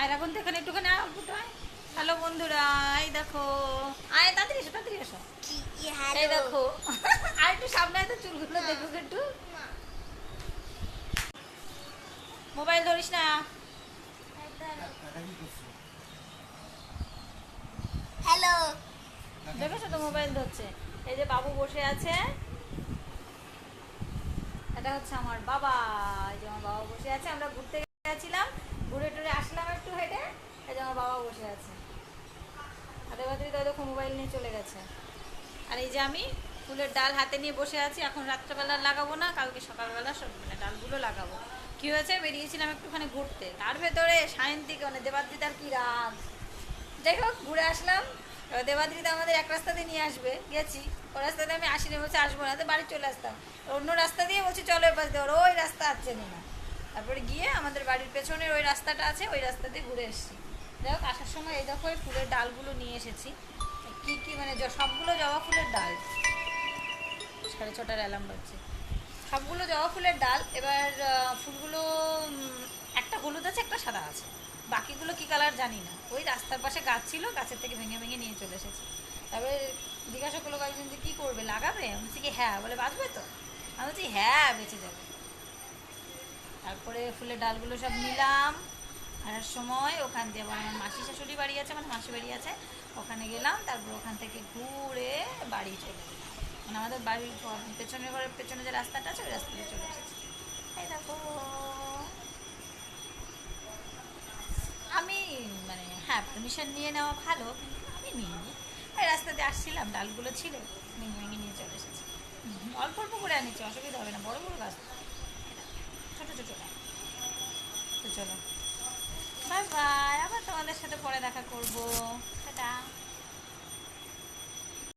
আর এখন এখানে একটুখানি হ্যালো বন্ধুরা এই দেখো। আয় তাড়াতাড়ি এসো তাড়াতাড়ি এসো। এই দেখো। আর একটু সামনে তো চুলগুলো দেখো একটু। মোবাইল ধরিস না। হ্যালো। দেখেছ তো মোবাইল ধরছে? এই যে বাবু বসে আছে। এটা হচ্ছে আমার বাবা। এই যে আমার বাবা বসে আছে আমরা ঘুরতে গেছিলাম। ঘুরে টুরে আসলাম একটু হেঁটে, এই যে আমার বাবা বসে আছে। হাতে বাদরি তো দেখো মোবাইল নিয়ে চলে গেছে। আর এই যে আমি ফুলের ডাল হাতে নিয়ে বসে আছি, এখন রাত্রেবেলা লাগাবো না, কালকে সকালবেলা সব মানে ডালগুলো লাগাবো। কি হয়েছে? বেরিয়েছিলাম একটুখানি ঘুরতে। তার ভেতরে সায়ন্তিকে মানে দেবাদ্রিতার কি রাগ? যাই হোক, ঘুরে আসলাম। এবার দেবাদ্রিতা আমাদের এক রাস্তা দিয়ে নিয়ে আসবে। গেছি। ওই রাস্তাতে আমি আসিনি, বলছি আসব না, তো বাড়ি চলে আসতাম। অন্য রাস্তা দিয়ে বলছি, চলো এপাশ দিয়ে, ওর ওই রাস্তা আছে না। তারপরে গিয়ে আমাদের বাড়ির পেছনের ওই রাস্তাটা আছে, ওই রাস্তা দিয়ে ঘুরে এসেছি যাই হোক, আসার সময় এই দেখো ফুলের ডালগুলো নিয়ে এসেছি। কি কি মানে সবগুলো জবা ফুলের ডাল। সাড়ে ছটার অ্যালার্ম বাজছে। সবগুলো জবা ফুলের ডাল, এবার ফুলগুলো একটা হলুদ আছে, একটা সাদা আছে। বাকিগুলো কি কালার জানি না। ওই রাস্তার পাশে গাছ ছিল, গাছের থেকে ভেঙে ভেঙে নিয়ে চলে এসেছি। তারপরে জিজ্ঞাসা করল কয়েকজন যে কী করবে, লাগাবে? আমি বলছি কি হ্যাঁ। বলে, বাঁচবে তো? আমি বলছি হ্যাঁ বেঁচে যাবে। তারপরে ফুলের ডালগুলো সব নিলাম। আসার সময় ওখান দিয়ে আবার আমার মাসি শাশুড়ি বাড়ি আছে মানে মাসি বাড়ি আছে, ওখানে গেলাম, তারপর ওখান থেকে ঘুরে বাড়ি চলে মানে আমাদের বাড়ির পেছনের ঘরের পেছনে যে রাস্তাটা আছে, ওই রাস্তা দিয়ে চলে এসেছি। এই দেখো। আমি মানে হ্যাঁ পারমিশন নিয়ে নেওয়া ভালো, কিন্তু আমি নিইনি। এই রাস্তা দিয়ে আসছিলাম, ডালগুলো ছিল ভেঙে ভেঙে নিয়ে চলে এসেছি। অল্প অল্প করে আনিছি অসুবিধা হবে না বড় বড় গাছ তো। ছোটো ছোটো না তো চলো। বাই বাই আবার তোমাদের সাথে পরে দেখা করব। টাটা।